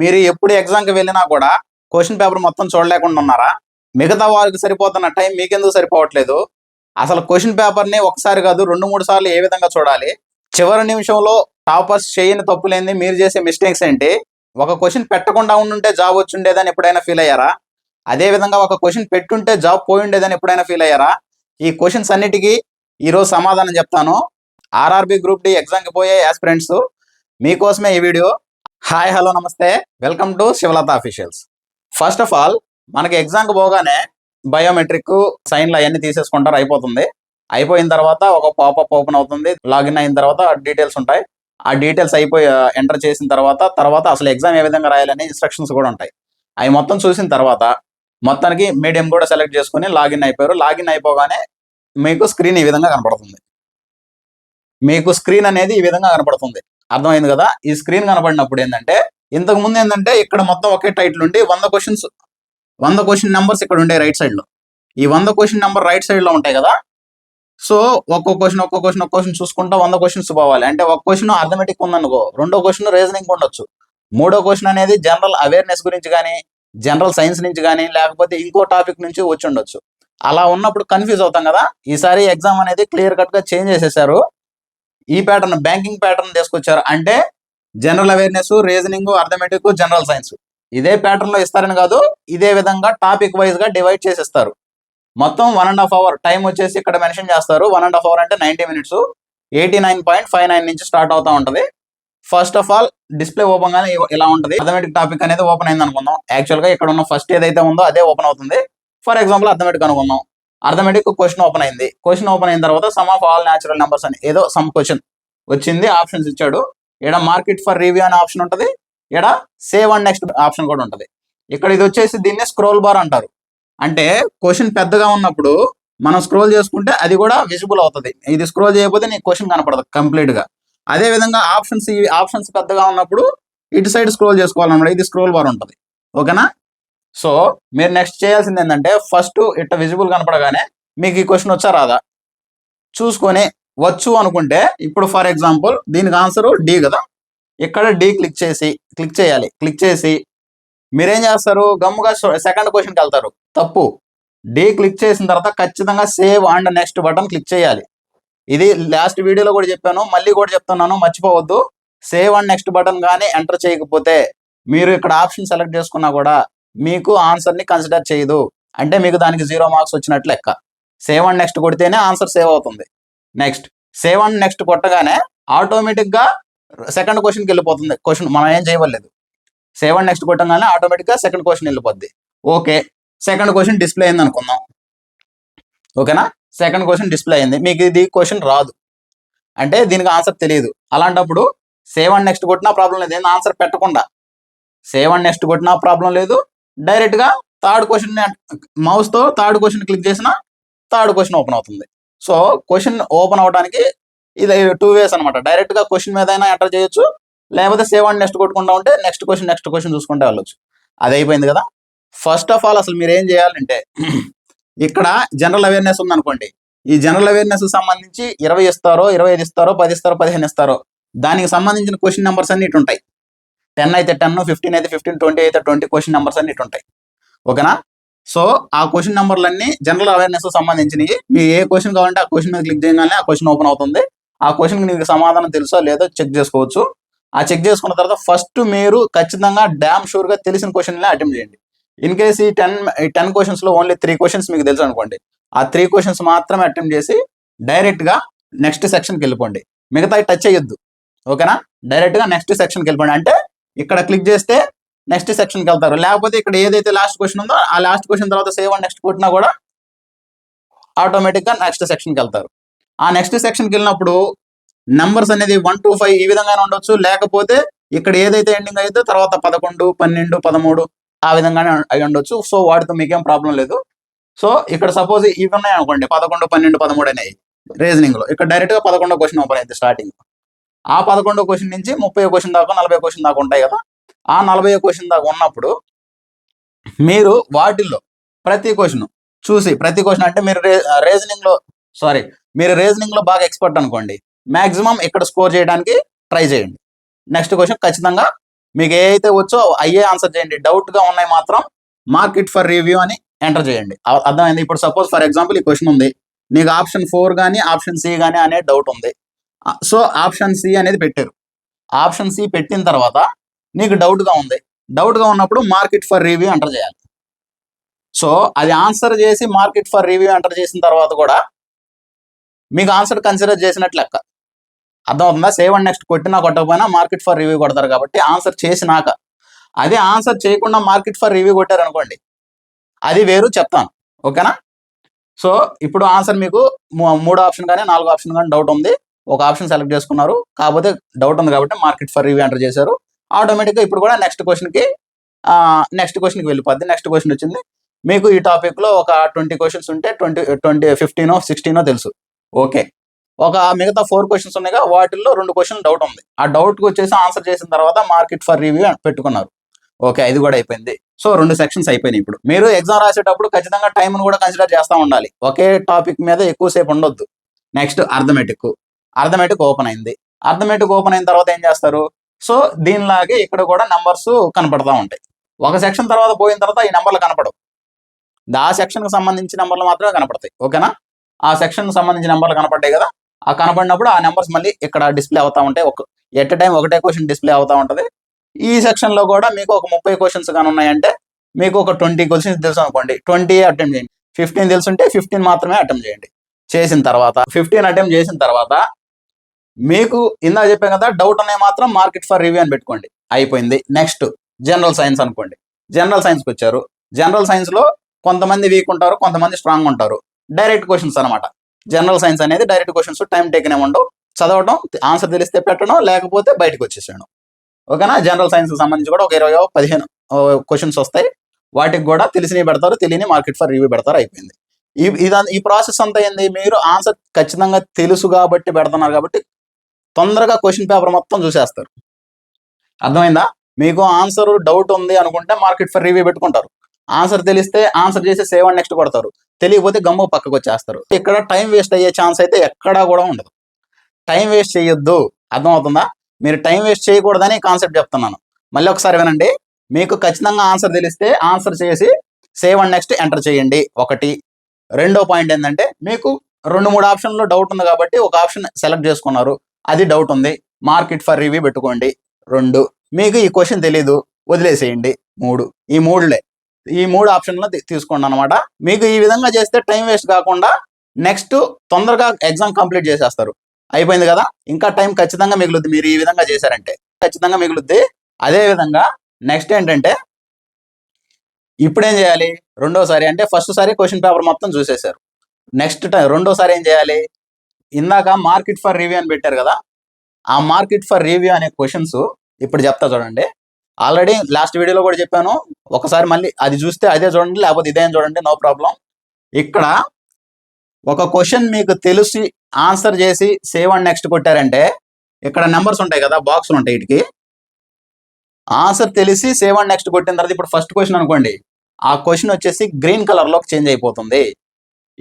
మీరు ఎప్పుడు ఎగ్జామ్కి వెళ్ళినా కూడా క్వశ్చన్ పేపర్ మొత్తం చూడలేకుండా ఉన్నారా? మిగతా వాళ్ళకి సరిపోతున్న టైం మీకెందుకు సరిపోవట్లేదు? అసలు క్వశ్చన్ పేపర్ని ఒకసారి కాదు రెండు మూడు సార్లు ఏ విధంగా చూడాలి? చివరి నిమిషంలో టాపర్స్ చేయని తప్పులేంది మీరు చేసే మిస్టేక్స్ ఏంటి? ఒక క్వశ్చన్ పెట్టకుండా ఉండుంటే జాబ్ వచ్చి ఉండేదని ఎప్పుడైనా ఫీల్ అయ్యారా? అదే విధంగా ఒక క్వశ్చన్ పెట్టుంటే జాబ్ పోయిండేదని ఎప్పుడైనా ఫీల్ అయ్యారా? ఈ క్వశ్చన్స్ అన్నిటికీ ఈరోజు సమాధానం చెప్తాను. ఆర్ఆర్బి గ్రూప్ డి ఎగ్జామ్కి పోయే యాస్పిరెంట్స్ మీకోసమే ఈ వీడియో హాయ్ హలో నమస్తే. Welcome to Shivalatha officials first of all మనకి ఎగ్జామ్కి పోగానే బయోమెట్రిక్ సైన్లు అవన్నీ తీసేసుకుంటారు అయిపోతుంది. అయిపోయిన తర్వాత ఒక పాపప్ ఓపెన్ అవుతుంది. లాగిన్ అయిన తర్వాత డీటెయిల్స్ ఉంటాయి. ఆ డీటెయిల్స్ అయిపోయి ఎంటర్ చేసిన తర్వాత తర్వాత అసలు ఎగ్జామ్ ఏ విధంగా రాయాలని ఇన్స్ట్రక్షన్స్ కూడా ఉంటాయి. అవి మొత్తం చూసిన తర్వాత మొత్తానికి మీడియం కూడా సెలెక్ట్ చేసుకుని లాగిన్ అయిపోయారు. లాగిన్ అయిపోగానే మీకు స్క్రీన్ ఈ విధంగా కనపడుతుంది. మీకు స్క్రీన్ అనేది ఈ విధంగా కనపడుతుంది. అర్థమైంది కదా? ఈ స్క్రీన్ కనపడినప్పుడు ఏంటంటే ఇంతకు ముందు ఏంటంటే ఇక్కడ మొత్తం ఒకే టైటిల్ ఉండి వంద క్వశ్చన్స్ వంద క్వశ్చన్ నెంబర్స్ ఇక్కడ ఉండే రైట్ సైడ్లో. ఈ వంద క్వశ్చన్ నెంబర్ రైట్ సైడ్లో ఉంటాయి కదా? సో ఒక్కో క్వశ్చన్ ఒక్కో క్వశ్చన్ ఒక్కో క్వశ్చన్ చూసుకుంటా వంద క్వశ్చన్స్ పోవాలి. అంటే ఒక క్వశ్చన్ అర్థమెటిక్ ఉందనుకో రెండో క్వశ్చన్ రీజనింగ్ ఉండొచ్చు. మూడో క్వశ్చన్ అనేది జనరల్ అవేర్నెస్ గురించి కానీ జనరల్ సైన్స్ నుంచి కానీ లేకపోతే ఇంకో టాపిక్ నుంచి వచ్చి ఉండొచ్చు. అలా ఉన్నప్పుడు కన్ఫ్యూజ్ అవుతాం కదా? ఈసారి ఎగ్జామ్ అనేది క్లియర్ కట్గా చేంజ్ చేసేసారు. ఈ ప్యాటర్న్ బ్యాంకింగ్ ప్యాటర్న్ తీసుకొచ్చారు. అంటే general awareness reasoning arithmetic general science ఇదే ప్యాటర్న్లో ఇస్తారని కాదు ఇదే విధంగా టాపిక్ వైజ్గా డివైడ్ చేసిస్తారు. మొత్తం one and half hour time వచ్చేసి ఇక్కడ మెన్షన్ చేస్తారు. వన్ అండ్ హాఫ్ అవర్ అంటే ninety minutes eighty nine point five nine నుంచి స్టార్ట్ అవుతా ఉంటది. First of all display open గానే ఇలా ఉంటుంది. అథమెటిక్ టాపిక్ అనేది ఓపెన్ అయింది అనుకుందాం యాక్చువల్గా ఇక్కడ ఉన్న ఫస్ట్ ఏదైతే ఉందో అదే ఓపెన్ అవుతుంది. ఫర్ ఎగ్జాంపుల్ అథమెటిక్ అనుకుందాం. అర్థమెటిక్ క్వశ్చన్ ఓపెన్ అయింది. క్వశ్చన్ ఓపెన్ అయిన తర్వాత sum of all natural numbers అని ఏదో సమ్ క్వశ్చన్ వచ్చింది ఆప్షన్స్ ఇచ్చాడు. ఇక్కడ మార్కెట్ ఫర్ రివ్యూ అనే ఆప్షన్ ఉంటది ఇక్కడ సేవ్ అండ్ నెక్స్ట్ ఆప్షన్ కూడా ఉంటది. ఇక్కడ ఇది వచ్చేసి దీన్ని స్క్రోల్ బార్ అంటారు. అంటే క్వశ్చన్ పెద్దగా ఉన్నప్పుడు మనం స్క్రోల్ చేసుకుంటే అది కూడా విజిబుల్ అవుతుంది. ఇది స్క్రోల్ చేయకపోతే నీకు క్వశ్చన్ కనపడదు కంప్లీట్గా. అదే విధంగా ఆప్షన్స్ ఈ ఆప్షన్స్ పెద్దగా ఉన్నప్పుడు ఇటు సైడ్ స్క్రోల్ చేసుకోవాలన్నమాట. ఇది స్క్రోల్ బార్ ఉంటుంది. ఓకేనా సో మీరు నెక్స్ట్ చేయాల్సింది ఏంటంటే ఫస్ట్ ఇట్ట విజిబుల్ కనపడగానే మీకు ఈ క్వశ్చన్ వచ్చా రాదా? చూసుకొని వచ్చు అనుకుంటే ఇప్పుడు ఫర్ ఎగ్జాంపుల్ దీనికి ఆన్సర్ డి కదా? ఇక్కడ డి క్లిక్ చేసి క్లిక్ చేయాలి. క్లిక్ చేసి మీరేం చేస్తారు? గమ్ముగా సెకండ్ క్వశ్చన్కి వెళ్తారు. తప్పు. డి క్లిక్ చేసిన తర్వాత ఖచ్చితంగా save and next button click చేయాలి. ఇది లాస్ట్ వీడియోలో కూడా చెప్పాను మళ్ళీ కూడా చెప్తున్నాను మర్చిపోవద్దు. సేవ్ అండ్ నెక్స్ట్ బటన్ కానీ ఎంటర్ చేయకపోతే మీరు ఇక్కడ ఆప్షన్ సెలెక్ట్ చేసుకున్నా కూడా మీకు ఆన్సర్ని కన్సిడర్ చేయదు. అంటే మీకు దానికి జీరో మార్క్స్ వచ్చినట్లు లెక్క. సేవ్ అండ్ నెక్స్ట్ కొడితేనే ఆన్సర్ సేవ్ అవుతుంది. నెక్స్ట్ సేవ్ అండ్ నెక్స్ట్ కొట్టగానే ఆటోమేటిక్గా సెకండ్ క్వశ్చన్కి వెళ్ళిపోతుంది. క్వశ్చన్ మనం ఏం చేయవలేదు సేవ్ అండ్ నెక్స్ట్ కొట్టగానే ఆటోమేటిక్గా సెకండ్ క్వశ్చన్ వెళ్ళిపోద్ది. ఓకే సెకండ్ క్వశ్చన్ డిస్ప్లే అయింది అనుకుందాం. ఓకేనా సెకండ్ క్వశ్చన్ డిస్ప్లే అయింది. మీకు ఇది క్వశ్చన్ రాదు. అంటే దీనికి ఆన్సర్ తెలియదు. అలాంటప్పుడు సేవ్ అండ్ నెక్స్ట్ కొట్టినా ప్రాబ్లం లేదు. ఏంది? ఆన్సర్ పెట్టకుండా. సేవ్ అండ్ నెక్స్ట్ కొట్టినా ప్రాబ్లం లేదు. డైరెక్ట్గా థర్డ్ క్వశ్చన్ మౌస్తో థర్డ్ క్వశ్చన్ క్లిక్ చేసిన థర్డ్ క్వశ్చన్ ఓపెన్ అవుతుంది. సో క్వశ్చన్ ఓపెన్ అవడానికి ఇది టూ వేస్ అనమాట డైరెక్ట్గా క్వశ్చన్ మీద అయినా ఎంటర్ చేయొచ్చు లేకపోతే సేవ్ అండ్ నెక్స్ట్ కొట్టుకుంటా ఉంటే నెక్స్ట్ క్వశ్చన్ నెక్స్ట్ క్వశ్చన్ చూసుకుంటే వెళ్ళొచ్చు. అది అయిపోయింది కదా. ఫస్ట్ ఆఫ్ ఆల్ అసలు మీరు ఏం చేయాలంటే ఇక్కడ జనరల్ అవేర్నెస్ ఉందనుకోండి. ఈ జనరల్ అవేర్నెస్ సంబంధించి ఇరవై ఇస్తారో ఇరవై ఐదు ఇస్తారో పది ఇస్తారో పదిహేను ఇస్తారో దానికి సంబంధించిన క్వశ్చన్ నెంబర్స్ అన్ని ఇటు ఉంటాయి టెన్ అయితే టెన్ ఫిఫ్టీన్ అయితే ఫిఫ్టీన్ ట్వంటీ అయితే ట్వంటీ క్వశ్చన్ నెంబర్స్ అన్ని ఉంటాయి ఓకేనా? సో ఆ క్వశ్చన్ నెంబర్లన్నీ జనరల్ అవేర్నెస్ సంబంధించినవి మీ ఏ క్వశ్చన్ కావాలంటే ఆ క్వశ్చన్ మీద క్లిక్ చేయగానే ఆ క్వశ్చన్ ఓపెన్ అవుతుంది. ఆ క్వశ్చన్కి మీకు సమాధానం తెలుసో లేదో చెక్ చేసుకోవచ్చు. ఆ చెక్ చేసుకున్న తర్వాత ఫస్ట్ మీరు ఖచ్చితంగా డ్యామ్ షూర్గా తెలిసిన క్వశ్చన్లే అటెంప్ట్ చేయండి. ఇన్ కేస్ ఈ టెన్ ఈ టెన్ క్వశ్చన్స్లో ఓన్లీ త్రీ క్వశ్చన్స్ మీకు తెలుసు అనుకోండి. ఆ త్రీ క్వశ్చన్స్ మాత్రమే అటెంప్ట్ చేసి డైరెక్ట్గా నెక్స్ట్ సెక్షన్కి వెళ్ళిపోండి. మిగతా టచ్ చేయొద్దు. ఓకేనా? డైరెక్ట్గా నెక్స్ట్ సెక్షన్కి వెళ్ళిపోండి. అంటే ఇక్కడ క్లిక్ చేస్తే నెక్స్ట్ సెక్షన్కి వెళ్తారు. లేకపోతే ఇక్కడ ఏదైతే లాస్ట్ క్వశ్చన్ ఉందో ఆ లాస్ట్ క్వశ్చన్ తర్వాత సేవ్ అండ్ నెక్స్ట్ కొట్టినా కూడా ఆటోమేటిక్గా నెక్స్ట్ సెక్షన్కి వెళ్తారు. ఆ నెక్స్ట్ సెక్షన్కి వెళ్ళినప్పుడు నంబర్స్ అనేది వన్ టూ ఫైవ్ ఈ విధంగానే ఉండొచ్చు. లేకపోతే ఇక్కడ ఏదైతే ఎండింగ్ అయితే తర్వాత పదకొండు పన్నెండు పదమూడు ఆ విధంగానే అయి ఉండొచ్చు. సో వాటితో మీకేం ప్రాబ్లం లేదు. సో ఇక్కడ సపోజ్ ఇవి ఉన్నాయి అనుకోండి పదకొండు పన్నెండు పదమూడు అనేవి రీజనింగ్లో. ఇక్కడ డైరెక్ట్గా పదకొండో క్వశ్చన్ ఓపెన్ అయింది స్టార్టింగ్ ఆ పదకొండో క్వశ్చన్ నుంచి ముప్పై క్వశ్చన్ దాకా నలభై క్వశ్చన్ దాకా ఉంటాయి కదా. ఆ నలభై క్వశ్చన్ దాకా ఉన్నప్పుడు మీరు వాటిల్లో ప్రతి క్వశ్చన్ చూసి ప్రతి క్వశ్చన్ అంటే మీరు రీజనింగ్లో సారీ మీరు రీజనింగ్లో బాగా ఎక్స్పర్ట్ అనుకోండి. మాక్సిమం ఇక్కడ స్కోర్ చేయడానికి ట్రై చేయండి. నెక్స్ట్ క్వశ్చన్ ఖచ్చితంగా మీకు ఏ అయితే వచ్చో అయ్యే ఆన్సర్ చేయండి. డౌట్గా ఉన్నాయి మాత్రం మార్కెట్ ఫర్ రివ్యూ అని ఎంటర్ చేయండి. అర్థమైంది? ఇప్పుడు సపోజ్ ఫర్ ఎగ్జాంపుల్ ఈ క్వశ్చన్ ఉంది. నీకు ఆప్షన్ ఫోర్ కానీ ఆప్షన్ సి కానీ అనే డౌట్ ఉంది. సో ఆప్షన్ సి అనేది పెట్టారు. ఆప్షన్ సి పెట్టిన తర్వాత నీకు డౌట్గా ఉంది. డౌట్గా ఉన్నప్పుడు మార్కెట్ ఫర్ రివ్యూ ఎంటర్ చేయాలి. సో అది ఆన్సర్ చేసి మార్కెట్ ఫర్ రివ్యూ ఎంటర్ చేసిన తర్వాత కూడా మీకు ఆన్సర్ కన్సిడర్ చేసినట్లు లెక్క. అర్థమవుతుందా? సేవ్ అండ్ నెక్స్ట్ కొట్టినా కొట్టకపోయినా మార్కెట్ ఫర్ రివ్యూ కొడతారు కాబట్టి ఆన్సర్ చేసినాక. అదే ఆన్సర్ చేయకుండా మార్కెట్ ఫర్ రివ్యూ కొట్టారు అనుకోండి అది వేరు చెప్తాను. ఓకేనా? సో ఇప్పుడు ఆన్సర్ మీకు మూడు మూడో ఆప్షన్ కానీ నాలుగో ఆప్షన్ కానీ డౌట్ ఉంది. ఒక ఆప్షన్ సెలెక్ట్ చేసుకున్నారు. కాకపోతే డౌట్ ఉంది కాబట్టి మార్కెట్ ఫర్ రివ్యూ ఎంటర్ చేశారు. ఆటోమేటిక్గా ఇప్పుడు కూడా నెక్స్ట్ క్వశ్చన్కి నెక్స్ట్ క్వశ్చన్కి వెళ్ళిపోద్ది. నెక్స్ట్ క్వశ్చన్ వచ్చింది. మీకు ఈ టాపిక్లో ఒక ట్వంటీ క్వశ్చన్స్ ఉంటే ట్వంటీ ట్వంటీ ఫిఫ్టీనో సిక్స్టీనో తెలుసు. ఓకే ఒక మిగతా ఫోర్ క్వశ్చన్స్ ఉన్నాయిగా వాటిల్లో రెండు క్వశ్చన్ డౌట్ ఉంది. ఆ డౌట్ వచ్చేసి ఆన్సర్ చేసిన తర్వాత మార్కెట్ ఫర్ రివ్యూ పెట్టుకున్నారు. ఓకే ఇది కూడా అయిపోయింది. సో రెండు సెక్షన్స్ అయిపోయినాయి ఇప్పుడు. మీరు ఎగ్జామ్ రాసేటప్పుడు ఖచ్చితంగా టైం కూడా కన్సిడర్ చేస్తూ ఉండాలి. ఒకే టాపిక్ మీద ఎక్కువసేపు ఉండొద్దు. నెక్స్ట్ అర్థమెటిక్ అర్థమెటిక్ ఓపెన్ అయింది. అర్థమెటిక్ ఓపెన్ అయిన తర్వాత ఏం చేస్తారు? సో దీనిలాగే ఇక్కడ కూడా నెంబర్స్ కనపడతా ఉంటాయి. ఒక సెక్షన్ తర్వాత పోయిన తర్వాత ఈ నెంబర్లు కనపడవు. ఆ సెక్షన్కి సంబంధించిన నెంబర్లు మాత్రమే కనపడతాయి. ఓకేనా ఆ సెక్షన్కి సంబంధించిన నెంబర్లు కనపడ్డాయి కదా? ఆ కనపడినప్పుడు ఆ నెంబర్స్ మళ్ళీ ఇక్కడ డిస్ప్లే అవుతా ఉంటాయి. ఒక ఎట్ టైం ఒకటే క్వశ్చన్ డిస్ప్లే అవుతా ఉంటది. ఈ సెక్షన్లో కూడా మీకు ఒక ముప్పై క్వశ్చన్స్ కానీ ఉన్నాయంటే మీకు ఒక ట్వంటీ క్వశ్చన్స్ తెలుసు అనుకోండి. ట్వంటీ అటెంప్ట్ చేయండి. ఫిఫ్టీన్ తెలుసుంటే ఫిఫ్టీన్ మాత్రమే అటెంప్ట్ చేయండి. చేసిన తర్వాత ఫిఫ్టీన్ అటెంప్ట్ చేసిన తర్వాత మీకు ఇందా చెప్పాం కదా డౌట్ అనే మాత్రం మార్కెట్ ఫర్ రివ్యూ అని పెట్టుకోండి. అయిపోయింది. నెక్స్ట్ జనరల్ సైన్స్ అనుకోండి. జనరల్ సైన్స్కి వచ్చారు. జనరల్ సైన్స్లో కొంతమంది వీక్ ఉంటారు కొంతమంది స్ట్రాంగ్ ఉంటారు. డైరెక్ట్ క్వశ్చన్స్ అన్నమాట. జనరల్ సైన్స్ అనేది డైరెక్ట్ క్వశ్చన్స్ టైం టేకనే ఉండవు. చదవడం ఆన్సర్ తెలిస్తే పెట్టడం లేకపోతే బయటకు వచ్చేసాడు ఓకేనా? జనరల్ సైన్స్కి సంబంధించి కూడా ఒక ఇరవై పదిహేను క్వశ్చన్స్ వస్తాయి. వాటికి కూడా తెలిసినవి పెడతారు తెలియని మార్కెట్ ఫర్ రివ్యూ పెడతారు అయిపోయింది. ఈ ఈ ప్రాసెస్ అంతా ఏంది? మీరు ఆన్సర్ ఖచ్చితంగా తెలుసు కాబట్టి పెడుతున్నారు కాబట్టి తొందరగా క్వశ్చన్ పేపర్ మొత్తం చూసేస్తారు. అర్థమైందా? మీకు ఆన్సర్ డౌట్ ఉంది అనుకుంటే మార్కెట్ ఫర్ రివ్యూ పెట్టుకుంటారు. ఆన్సర్ తెలిస్తే ఆన్సర్ చేసి సేవ్ అండ్ నెక్స్ట్ కొడతారు. తెలియకపోతే గమ్ము పక్కకు వచ్చేస్తారు. ఇక్కడ టైం వేస్ట్ అయ్యే ఛాన్స్ అయితే ఎక్కడా కూడా ఉండదు. టైం వేస్ట్ చేయొద్దు. అర్థమవుతుందా? మీరు టైం వేస్ట్ చేయకూడదని కాన్సెప్ట్ చెప్తున్నాను. మళ్ళీ ఒకసారి వినండి. మీకు ఖచ్చితంగా ఆన్సర్ తెలిస్తే ఆన్సర్ చేసి సేవ్ అండ్ నెక్స్ట్ ఎంటర్ చేయండి. ఒకటి. రెండో పాయింట్ ఏంటంటే మీకు రెండు మూడు ఆప్షన్లో డౌట్ ఉంది కాబట్టి ఒక ఆప్షన్ సెలెక్ట్ చేసుకున్నారు. అది డౌట్ ఉంది. మార్కెట్ ఫర్ రివ్యూ పెట్టుకోండి. రెండు మీకు ఈ క్వశ్చన్ తెలీదు. వదిలేసేయండి. మూడు ఈ మూడులే. ఈ మూడు ఆప్షన్లో తీసుకోండి అనమాట మీకు ఈ విధంగా చేస్తే టైం వేస్ట్ కాకుండా నెక్స్ట్ తొందరగా ఎగ్జామ్ కంప్లీట్ చేసేస్తారు. అయిపోయింది కదా? ఇంకా టైం ఖచ్చితంగా మిగులుద్ది. మీరు ఈ విధంగా చేశారంటే ఖచ్చితంగా మిగులుద్ది. అదే విధంగా నెక్స్ట్ ఏంటంటే ఇప్పుడు ఏం చేయాలి? రెండోసారి అంటే ఫస్ట్ సారి క్వశ్చన్ పేపర్ మొత్తం చూసేశారు. నెక్స్ట్ టైం రెండోసారి ఏం చేయాలి? ఇందాక మార్కెట్ ఫర్ రివ్యూ అని పెట్టారు కదా ఆ మార్కెట్ ఫర్ రివ్యూ అనే క్వశ్చన్స్ ఇప్పుడు చెప్తా చూడండి. ఆల్రెడీ లాస్ట్ వీడియోలో కూడా చెప్పాను ఒకసారి మళ్ళీ అది చూస్తే అదే చూడండి లేకపోతే ఇదే చూడండి నో ప్రాబ్లం ఇక్కడ ఒక క్వశ్చన్ మీకు తెలిసి ఆన్సర్ చేసి సేవ్ అండ్ నెక్స్ట్ కొట్టారంటే ఇక్కడ నెంబర్స్ ఉంటాయి కదా బాక్సులు ఉంటాయి వీటికి. ఆన్సర్ తెలిసి సేవ్ అండ్ నెక్స్ట్ కొట్టిన తర్వాత ఇప్పుడు ఫస్ట్ క్వశ్చన్ అనుకోండి ఆ క్వశ్చన్ వచ్చేసి గ్రీన్ కలర్లోకి చేంజ్ అయిపోతుంది.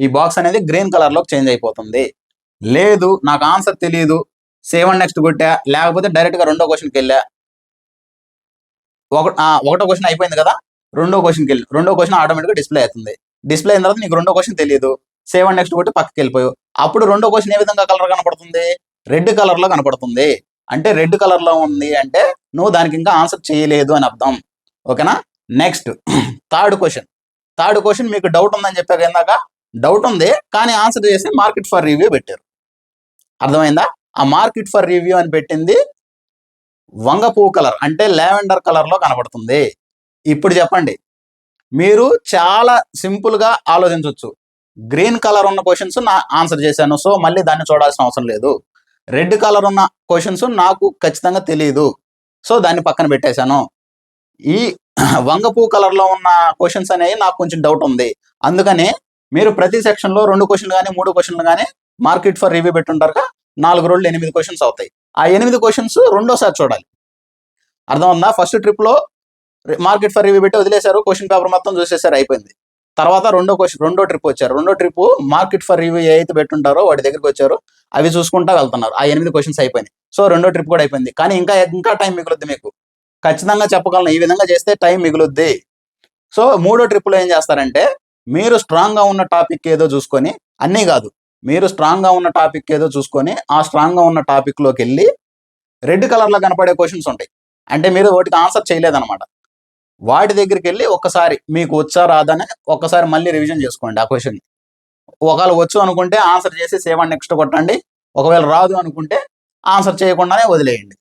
ఈ బాక్స్ అనేది గ్రీన్ కలర్లోకి చేంజ్ అయిపోతుంది. లేదు నాకు ఆన్సర్ తెలియదు సెవెన్ నెక్స్ట్ కొట్టా. లేకపోతే డైరెక్ట్గా రెండో క్వశ్చన్కి వెళ్ళా ఒక ఒకటో క్వశ్చన్ అయిపోయింది కదా? రెండో క్వశ్చన్కి వెళ్ళి రెండో క్వశ్చన్ ఆటోమేటిక్గా డిస్ప్లే అవుతుంది. డిస్ప్లే అయిన తర్వాత నీకు రెండో క్వశ్చన్ తెలియదు సెవెన్ నెక్స్ట్ కొట్టి పక్కకి వెళ్ళిపోయావు. అప్పుడు రెండో క్వశ్చన్ ఏ విధంగా కలర్ కనపడుతుంది? రెడ్ కలర్లో కనపడుతుంది. అంటే రెడ్ కలర్లో ఉంది అంటే నువ్వు దానికి ఇంకా ఆన్సర్ చేయలేదు అని అర్థం. ఓకేనా next third question third question మీకు డౌట్ ఉందని చెప్పారు ఇందాక డౌట్ ఉంది కానీ ఆన్సర్ చేసి మార్కెట్ ఫర్ రివ్యూ పెట్టారు. అర్థమైందా? ఆ మార్కెట్ ఫర్ రివ్యూ అని పెట్టింది వంగ కలర్ అంటే లావెండర్ కలర్లో కనబడుతుంది. ఇప్పుడు చెప్పండి మీరు చాలా సింపుల్గా ఆలోచించవచ్చు గ్రీన్ కలర్ ఉన్న క్వశ్చన్స్ నా ఆన్సర్ చేశాను సో మళ్ళీ దాన్ని చూడాల్సిన అవసరం లేదు. రెడ్ కలర్ ఉన్న క్వశ్చన్స్ నాకు ఖచ్చితంగా తెలియదు సో దాన్ని పక్కన పెట్టేశాను. ఈ వంగపూ కలర్లో ఉన్న క్వశ్చన్స్ అనేవి నాకు కొంచెం డౌట్ ఉంది. అందుకని మీరు ప్రతి సెక్షన్లో రెండు క్వశ్చన్లు కానీ మూడు క్వశ్చన్లు కానీ మార్కెట్ ఫర్ రివ్యూ పెట్టుంటారుగా? నాలుగు రోజులు ఎనిమిది క్వశ్చన్స్ అవుతాయి. ఆ ఎనిమిది క్వశ్చన్స్ రెండోసారి చూడాలి. అర్థమవుందా ఫస్ట్ ట్రిప్లో మార్కెట్ ఫర్ రివ్యూ పెట్టి వదిలేశారు క్వశ్చన్ పేపర్ మొత్తం చూసేసారు అయిపోయింది. తర్వాత రెండో క్వశ్చన్ రెండో ట్రిప్ వచ్చారు. రెండో ట్రిప్ మార్కెట్ ఫర్ రివ్యూ ఏ అయితే పెట్టుంటారో వాటి దగ్గరికి వచ్చారు అవి చూసుకుంటా వెళ్తున్నారు. ఆ ఎనిమిది క్వశ్చన్స్ అయిపోయినాయి. సో రెండో ట్రిప్ కూడా అయిపోయింది. కానీ ఇంకా ఇంకా టైం మిగులుద్ది మీకు. ఖచ్చితంగా చెప్పగలను ఈ విధంగా చేస్తే టైం మిగులుద్ది. సో మూడో ట్రిప్లో ఏం చేస్తారంటే మీరు స్ట్రాంగ్గా ఉన్న టాపిక్ ఏదో చూసుకొని అన్నీ కాదు. మీరు స్ట్రాంగ్గా ఉన్న టాపిక్ ఏదో చూసుకొని ఆ స్ట్రాంగ్గా ఉన్న టాపిక్లోకి వెళ్ళి రెడ్ కలర్లో కనపడే క్వశ్చన్స్ ఉంటాయి. అంటే మీరు వాటికి ఆన్సర్ చేయలేదన్నమాట. వాటి దగ్గరికి వెళ్ళి ఒక్కసారి మీకు వచ్చా రాదని ఒక్కసారి మళ్ళీ రివిజన్ చేసుకోండి ఆ క్వశ్చన్ ఒకవేళ వచ్చు అనుకుంటే ఆన్సర్ చేసి సేవ్ అండ్ నెక్స్ట్ కొట్టండి. ఒకవేళ రాదు అనుకుంటే ఆన్సర్ చేయకుండానే వదిలేయండి.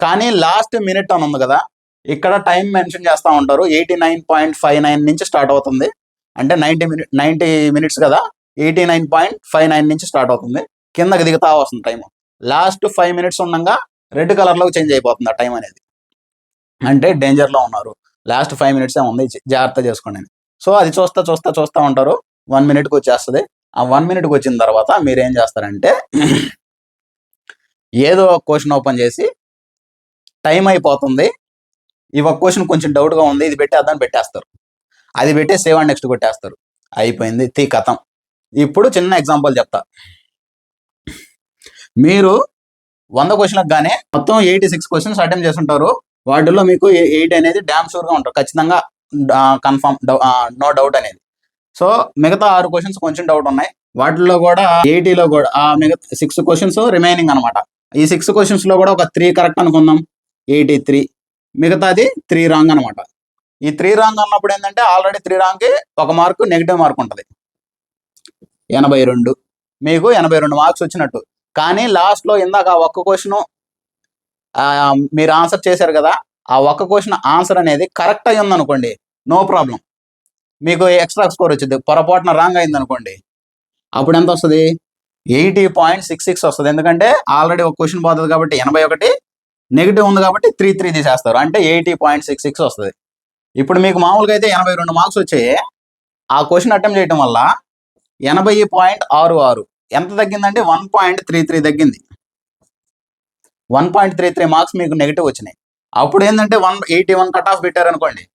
కానీ లాస్ట్ మినిట్ అని ఉంది కదా ఇక్కడ టైం మెన్షన్ చేస్తూ ఉంటారు. Eighty nine point five nine నుంచి స్టార్ట్ అవుతుంది. అంటే నైంటీ మినిట్ నైంటీ మినిట్స్ కదా eighty nine point five nine నుంచి స్టార్ట్ అవుతుంది. కిందకి దిగుతా వస్తుంది టైం లాస్ట్ ఫైవ్ మినిట్స్ ఉండగా రెడ్ కలర్లోకి చేంజ్ అయిపోతుంది ఆ టైం అనేది. అంటే డేంజర్లో ఉన్నారు. లాస్ట్ ఫైవ్ మినిట్స్ ఉంది జాగ్రత్త చేసుకోండి సో అది చూస్తా చూస్తా చూస్తా ఉంటారు. వన్ మినిట్కి వచ్చేస్తుంది. ఆ వన్ మినిట్కి వచ్చిన తర్వాత మీరు ఏం చేస్తారంటే ఏదో క్వశ్చన్ ఓపెన్ చేసి టైం అయిపోతుంది. ఈ ఒక క్వశ్చన్ కొంచెం డౌట్గా ఉంది. ఇది పెట్టేద్దాం పెట్టేస్తారు. అది పెట్టే సేవ్ అండ్ నెక్స్ట్ కొట్టేస్తారు. అయిపోయింది. తీ కథం. ఇప్పుడు చిన్న ఎగ్జాంపుల్ చెప్తా. మీరు వంద క్వశ్చన్లకు గానే మొత్తం ఎయిటీ సిక్స్ క్వశ్చన్స్ అటెంప్ట్ చేస్తుంటారు. వాటిల్లో మీకు ఎయిట్ అనేది డ్యామ్ షూర్గా ఉంటారు. ఖచ్చితంగా కన్ఫర్మ్ నో డౌట్ అనేది. సో మిగతా ఆరు క్వశ్చన్స్ కొంచెం డౌట్ ఉన్నాయి. వాటిల్లో కూడా ఎయిటీలో కూడా ఆ మిగతా సిక్స్ క్వశ్చన్స్ రిమైనింగ్ అనమాట ఈ సిక్స్ క్వశ్చన్స్లో కూడా ఒక త్రీ కరెక్ట్ అనుకుందాం. ఎయిటీ త్రీ మిగతాది త్రీ రాంగ్ అనమాట ఈ త్రీ రాంగ్ అన్నప్పుడు ఏంటంటే ఆల్రెడీ త్రీ రాంగ్కి ఒక మార్క్ నెగిటివ్ మార్క్ ఉంటుంది. ఎనభై రెండు. మీకు ఎనభై రెండు మార్క్స్ వచ్చినట్టు. కానీ లాస్ట్లో ఇందాక ఆ ఒక్క క్వశ్చన్ మీరు ఆన్సర్ చేశారు కదా ఆ ఒక్క క్వశ్చన్ ఆన్సర్ అనేది కరెక్ట్ అయ్యి ఉందనుకోండి నో ప్రాబ్లం మీకు ఎక్స్ట్రా స్కోర్ వచ్చింది పొరపాటున రాంగ్ అయింది అనుకోండి అప్పుడు ఎంత వస్తుంది? ఎయిటీ పాయింట్ సిక్స్ సిక్స్ వస్తుంది. ఎందుకంటే ఆల్రెడీ ఒక క్వశ్చన్ పోతుంది కాబట్టి ఎనభై ఒకటి నెగిటివ్ ఉంది కాబట్టి త్రీ త్రీ తీసేస్తారు. అంటే ఎయిటీ పాయింట్ సిక్స్ సిక్స్ వస్తుంది. ఇప్పుడు మీకు మామూలుగా అయితే ఎనభై రెండు మార్క్స్ వచ్చాయి. ఆ క్వశ్చన్ అటెంప్ట్ చేయడం వల్ల ఎనభై పాయింట్ ఆరు ఆరు. ఎంత తగ్గిందంటే వన్ పాయింట్ త్రీ త్రీ తగ్గింది. One point three three marks మీకు నెగిటివ్ వచ్చినాయి. అప్పుడు ఏంటంటే one eighty one cut off పెట్టారనుకోండి.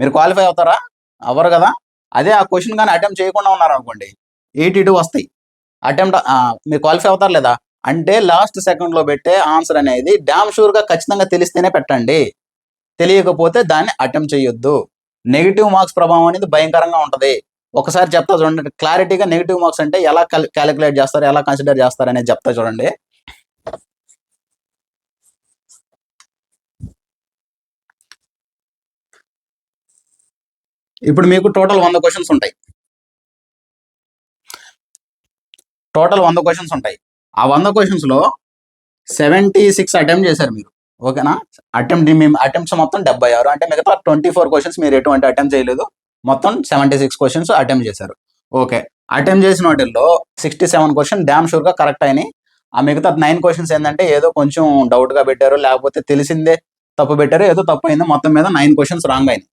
మీరు క్వాలిఫై అవుతారా? అవ్వరు కదా? అదే ఆ క్వశ్చన్ కానీ అటెంప్ట్ చేయకుండా ఉన్నారనుకోండి. ఎయిటీ టూ వస్తాయి. అటెంప్ట్ మీరు క్వాలిఫై అవుతారు లేదా? అంటే లాస్ట్ సెకండ్లో పెట్టే ఆన్సర్ అనేది డ్యామ్ షూర్గా ఖచ్చితంగా తెలిస్తేనే పెట్టండి. తెలియకపోతే దాన్ని అటెంప్ట్ చేయొద్దు. నెగిటివ్ మార్క్స్ ప్రభావం అనేది భయంకరంగా ఉంటుంది. ఒకసారి చెప్తా చూడండి. క్లారిటీగా నెగిటివ్ మార్క్స్ అంటే ఎలా క్యాలిక్యులేట్ చేస్తారు ఎలా కన్సిడర్ చేస్తారు అనేది చెప్తా చూడండి. ఇప్పుడు మీకు టోటల్ వంద క్వశ్చన్స్ ఉంటాయి. టోటల్ వంద క్వశ్చన్స్ ఉంటాయి. ఆ వంద క్వశ్చన్స్లో సెవెంటీ సిక్స్ అటెంప్ట్ చేశారు మీరు. ఓకేనా? అటెంప్ట్ మేము అటెంప్ట్స్ మొత్తం డెబ్బై ఆరు. అంటే మిగతా ట్వంటీ ఫోర్ క్వశ్చన్స్ మీరు ఎటువంటి అటెంప్ట్ చేయలేదు. మొత్తం సెవెంటీ సిక్స్ క్వశ్చన్స్ అటెంప్ట్ చేశారు. ఓకే అటెంప్ట్ చేసిన వాటిల్లో సిక్స్టీ సెవెన్ క్వశ్చన్ డ్యామ్ షూర్గా కరెక్ట్ అయినాయి. ఆ మిగతా నైన్ క్వశ్చన్స్ ఏంటంటే ఏదో కొంచెం డౌట్గా పెట్టారు లేకపోతే తెలిసిందే తప్పు పెట్టారు ఏదో తప్పు అయింది మొత్తం మీద నైన్ క్వశ్చన్స్ రాంగ్ అయింది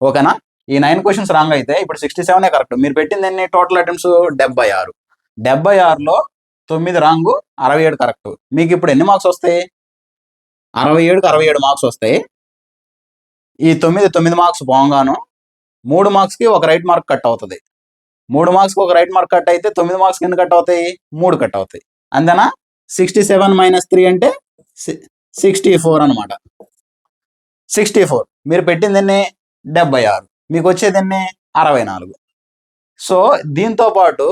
ఓకేనా ఈ నైన్ క్వశ్చన్స్ రాంగ్ అయితే ఇప్పుడు సిక్స్టీ సెవెనే కరెక్ట్ మీరు పెట్టింది ఎన్ని? టోటల్ అటెంప్ట్స్ డెబ్బై ఆరు. డెబ్బై ఆరులో తొమ్మిది రాంగు అరవై ఏడు కరెక్ట్ మీకు ఇప్పుడు ఎన్ని మార్క్స్ వస్తాయి? అరవై ఏడుకి అరవై ఏడు మార్క్స్ వస్తాయి. ఈ తొమ్మిది తొమ్మిది మార్క్స్ పోగాను మూడు మార్క్స్కి ఒక రైట్ మార్క్ కట్ అవుతుంది. మూడు మార్క్స్కి ఒక రైట్ మార్క్ కట్ అయితే తొమ్మిది మార్క్స్కి ఎన్ని కట్ అవుతాయి? మూడు కట్ అవుతాయి. అంతేనా? సిక్స్టీ సెవెన్ మైనస్ త్రీ అంటే సిక్స్టీ ఫోర్ అనమాట సిక్స్టీ ఫోర్ మీరు పెట్టింది ఎన్ని? డెబ్బై ఆరు. మీకు వచ్చేది ఎన్ని? అరవై నాలుగు. సో దీంతో పాటు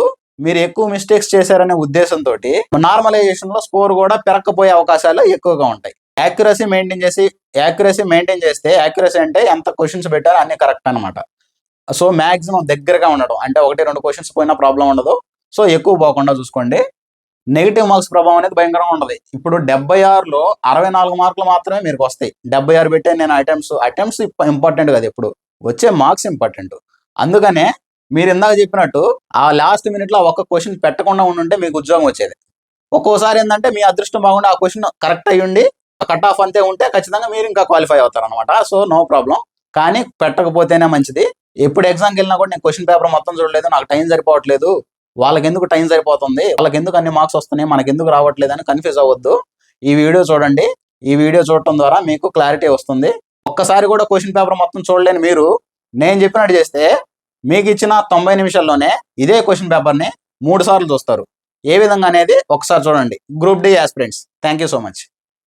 మీరు ఎక్కువ మిస్టేక్స్ చేశారనే ఉద్దేశంతో నార్మలైజేషన్లో స్కోర్ కూడా పెరక్కపోయే అవకాశాలు ఎక్కువగా ఉంటాయి. యాక్యురసీ మెయింటైన్ చేసి యాక్యురసీ మెయింటైన్ చేస్తే యాక్యురసీ అంటే ఎంత క్వశ్చన్స్ పెట్టారో అన్ని కరెక్ట్ అనమాట సో మాక్సిమం దగ్గరగా ఉండడం. అంటే ఒకటి రెండు క్వశ్చన్స్ పోయినా ప్రాబ్లం ఉండదు. సో ఎక్కువ పోకుండా చూసుకోండి. నెగిటివ్ మార్క్స్ ప్రభావం అనేది భయంకరంగా ఉండదు. ఇప్పుడు డెబ్బై ఆరులో అరవై నాలుగు మార్కులు మాత్రమే మీకు వస్తాయి. డెబ్బై ఆరు పెట్టే నేను అటెంప్ట్స్ అటెంప్ట్స్ ఇంపార్టెంట్ కదా ఇప్పుడు వచ్చే మార్క్స్ ఇంపార్టెంట్ అందుకనే మీరు ఇందాక చెప్పినట్టు ఆ లాస్ట్ మినిట్లో ఒక్క క్వశ్చన్ పెట్టకుండా ఉండుంటే మీకు ఉద్యోగం వచ్చేది. ఒక్కోసారి ఏంటంటే మీ అదృష్టం బాగుండి ఆ క్వశ్చన్ కరెక్ట్ అయ్యి ఉండి కట్ ఆఫ్ అంతే ఉంటే ఖచ్చితంగా మీరు ఇంకా క్వాలిఫై అవుతారు అనమాట సో నో ప్రాబ్లం కానీ పెట్టకపోతేనే మంచిది. ఎప్పుడు ఎగ్జామ్కి వెళ్ళినా కూడా నేను క్వశ్చన్ పేపర్ మొత్తం చూడలేదు నాకు టైం సరిపోవట్లేదు. వాళ్ళకి ఎందుకు టైం సరిపోతుంది? వాళ్ళకి ఎందుకు అన్ని మార్క్స్ వస్తున్నాయి? మనకి ఎందుకు రావట్లేదు అని కన్ఫ్యూజ్ అవ్వద్దు. ఈ వీడియో చూడండి. ఈ వీడియో చూడటం ద్వారా మీకు క్లారిటీ వస్తుంది. ఒక్కసారి కూడా క్వశ్చన్ పేపర్ మొత్తం చూడలేని మీరు నేను చెప్పినట్టు చేస్తే మీకు ఇచ్చిన తొంభై నిమిషాల్లోనే ఇదే క్వశ్చన్ పేపర్ని మూడు సార్లు చూస్తారు. ఏ విధంగా అనేది ఒకసారి చూడండి. Group D aspirants thank you so much